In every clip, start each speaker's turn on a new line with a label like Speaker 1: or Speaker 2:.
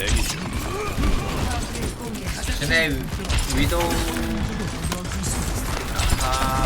Speaker 1: 위- 위도우. 아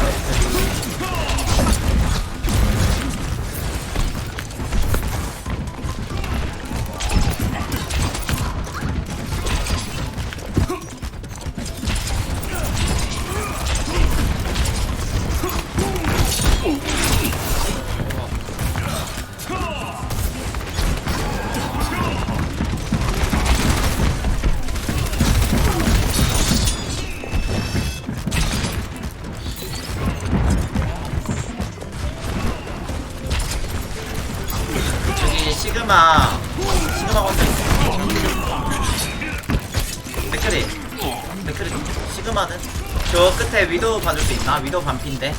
Speaker 1: 저 끝에 위도우 봐줄 수 있나? 위도우 반피인데.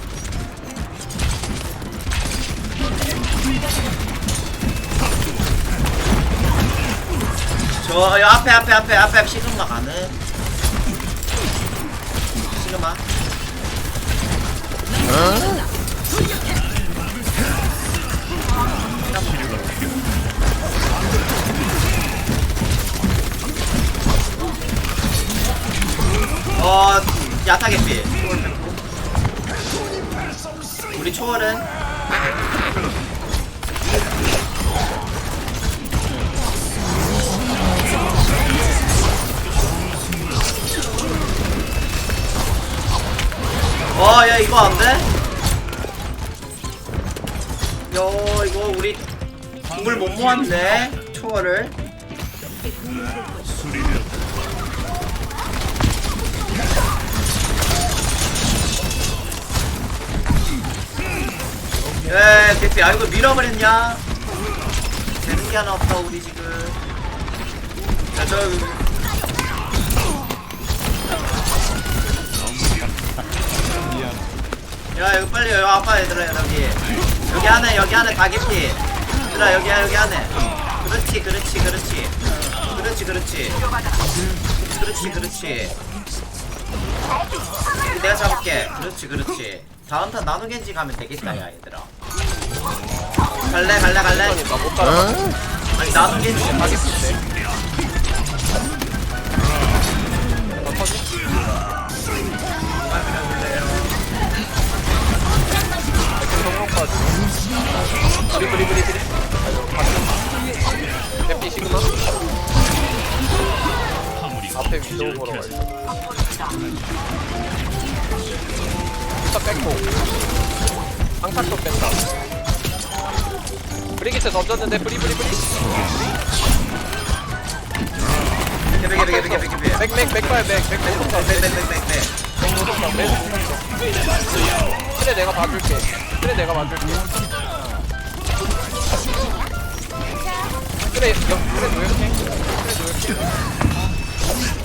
Speaker 1: 저 여, 앞에 앞에 앞에 앞에 시그마 가는. 시그마. 어 야타 개피 우리 초월은? 와야 이거 안돼? 야 이거 우리 공을 못 모았네 초월을 예, 개피, 아, 이거 밀어버렸냐? 되는 게 하나 없다, 우리 지금. 야, 저, 야, 이거 빨리, 여기 아빠 얘들아, 여기. 여기 안에, 여기 안에 다 개피. 얘들아, 여기, 여기 안에. 그렇지, 그렇지, 그렇지. 그렇지, 그렇지. 그렇지, 그렇지. 내가 잡을게. 그렇지, 그렇지. 다음 턴 나누겐지 가면 되겠다, 야, 얘들아. 갈래, 갈래, 갈래.
Speaker 2: 못 따라가.
Speaker 1: 아니, 나누겐지
Speaker 2: 가겠는데. 앞에 위도우 보러 가야 일단 뺐고. 방탄도 뺀다. 브리기트 던졌는데 브리 브리 브리. 맥맥 맥발 맥 맥맥
Speaker 1: 네, 네, 네, 네, 네.
Speaker 2: 맥 속다 그래 내가 봐줄게 그래 내가 봐줄게 그래 여, 그래 노력해 그래 노력해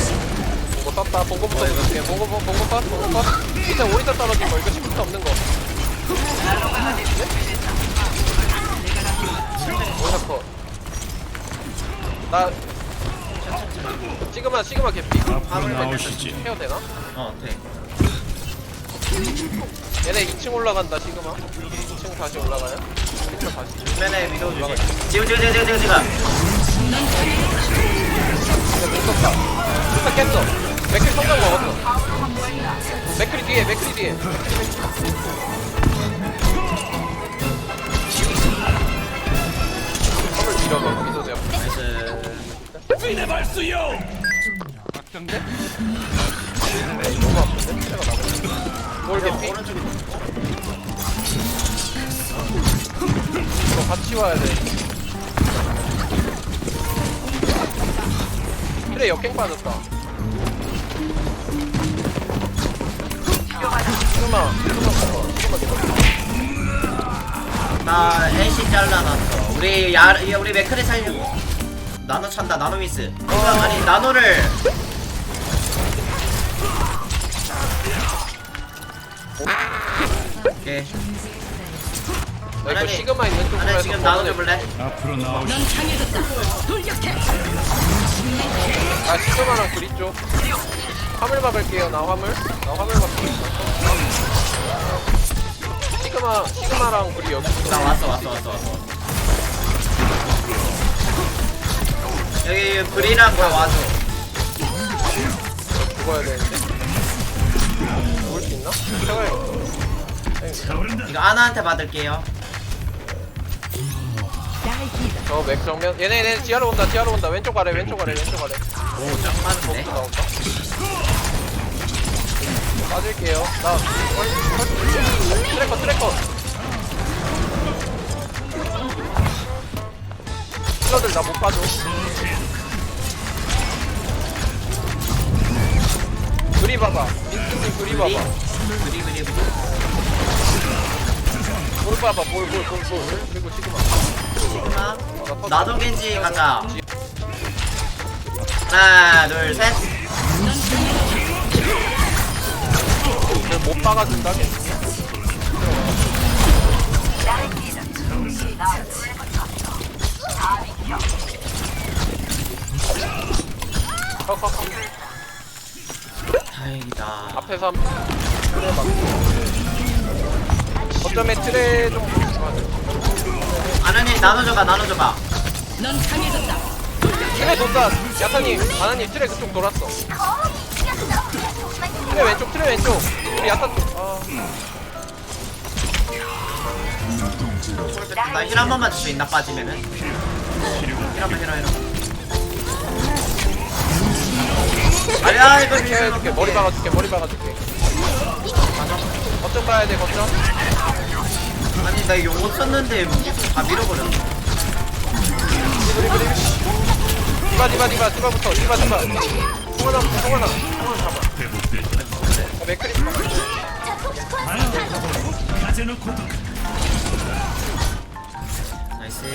Speaker 2: 봉고 떴다 봉고부터 볼게 봉고 봉고 봉고 빠 봉고 빠 밑에 오리터 떨어진 거 이거 시프트 없는 거 오리터 컷나 시그마 시그마 개피
Speaker 3: 앞으로 나오시지.
Speaker 2: 헤어 되나?
Speaker 1: 어, 돼.
Speaker 2: 얘네 2층 올라간다 시그마 2층 다시 올라가요? 1층 다시
Speaker 1: 맨에 위도우 주지. 지금, 지금, 지금, 지금, 지금.
Speaker 2: 못 썼다. 일단 깼어. 맥클 성공 먹었어. 맥클이 뒤에, 맥클이 뒤에. 선을 밀어봐, 미도 제압.
Speaker 1: 나이스.
Speaker 2: 근데? 너무 아픈데? 피가 나고. 뭘 개피? 이거 같이 와야 돼. 그래, 역행 빠졌다. 조금만 조금만 조금만
Speaker 1: 나 애쉬 잘라놨어. 우리 야 우리 맥크리 살려고. 나노 찬다 나노 미스. 그러니까 아니 나노를. 오케이.
Speaker 2: 나 이거 시그마 있는 쪽으로 해서
Speaker 1: 지금
Speaker 2: 나노
Speaker 1: 뽑아내. 줘볼래?
Speaker 3: 앞으로 나오시.
Speaker 2: 아 시그마랑 그리 쪽 화물 박을게요. 나 화물. 나 화물 박을게 시그마 시그마랑 브리 여기
Speaker 1: 나 왔어 왔어 왔어 왔어. 여기 불이랑 거 와줘.
Speaker 2: 죽어야 되는데? 올수 있나? 제가
Speaker 1: 이거 아나한테 받을게요.
Speaker 2: 저 맥 정면 얘네 얘네 지하로 온다 지하로 온다. 왼쪽 아래 왼쪽 아래 왼쪽 아래.
Speaker 1: 오짱 많은데?
Speaker 2: 또 나온다 빠질게요. 나 트래커 트래커. 힐러들 나못 봐줘. 그리 봐봐. 민트님 그리 봐봐.
Speaker 1: 불이 불이 불이
Speaker 2: 볼 봐봐 볼볼볼볼. 그리고 시그마.
Speaker 1: 시그마.
Speaker 2: 어, 나
Speaker 1: 나도 겐지 가자 하나 둘 셋
Speaker 2: 못 박아준다 걔 컷컷컷
Speaker 1: 다행이다.
Speaker 2: 앞에서 한 트레 막 어쩌면 트레 좀
Speaker 1: 아나님 나눠줘봐 나눠줘봐.
Speaker 2: 트레 돈다. 야타님 아나님 트레 그쪽 돌았어. 트레 왼쪽 트레 왼쪽 우리 야타 쪽아
Speaker 1: 나힐 한 번만 줄 수 있나 빠지면은? 힐 한번 힐 한번 아야 이거
Speaker 2: 이렇게 해줄게. 머리 박아줄게 머리 박아줄게. 거점 가야 돼 거점.
Speaker 1: 아니 나 이거 못 썼는데 다 밀어버렸어.
Speaker 2: 디바 디바 디바 디바부터 디바 디바. 송하나 송하나 아, 맥크리 잡아
Speaker 3: 가제노 고독
Speaker 1: 나이스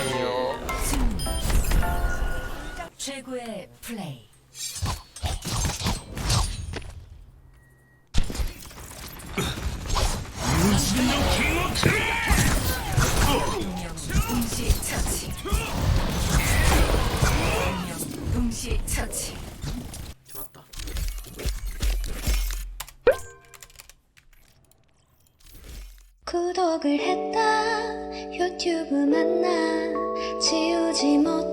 Speaker 4: 최고의 플레이. 운명 동시 처치. 운명 동시 처치.
Speaker 5: 구독을 했다. 유튜브 만나 지우지 못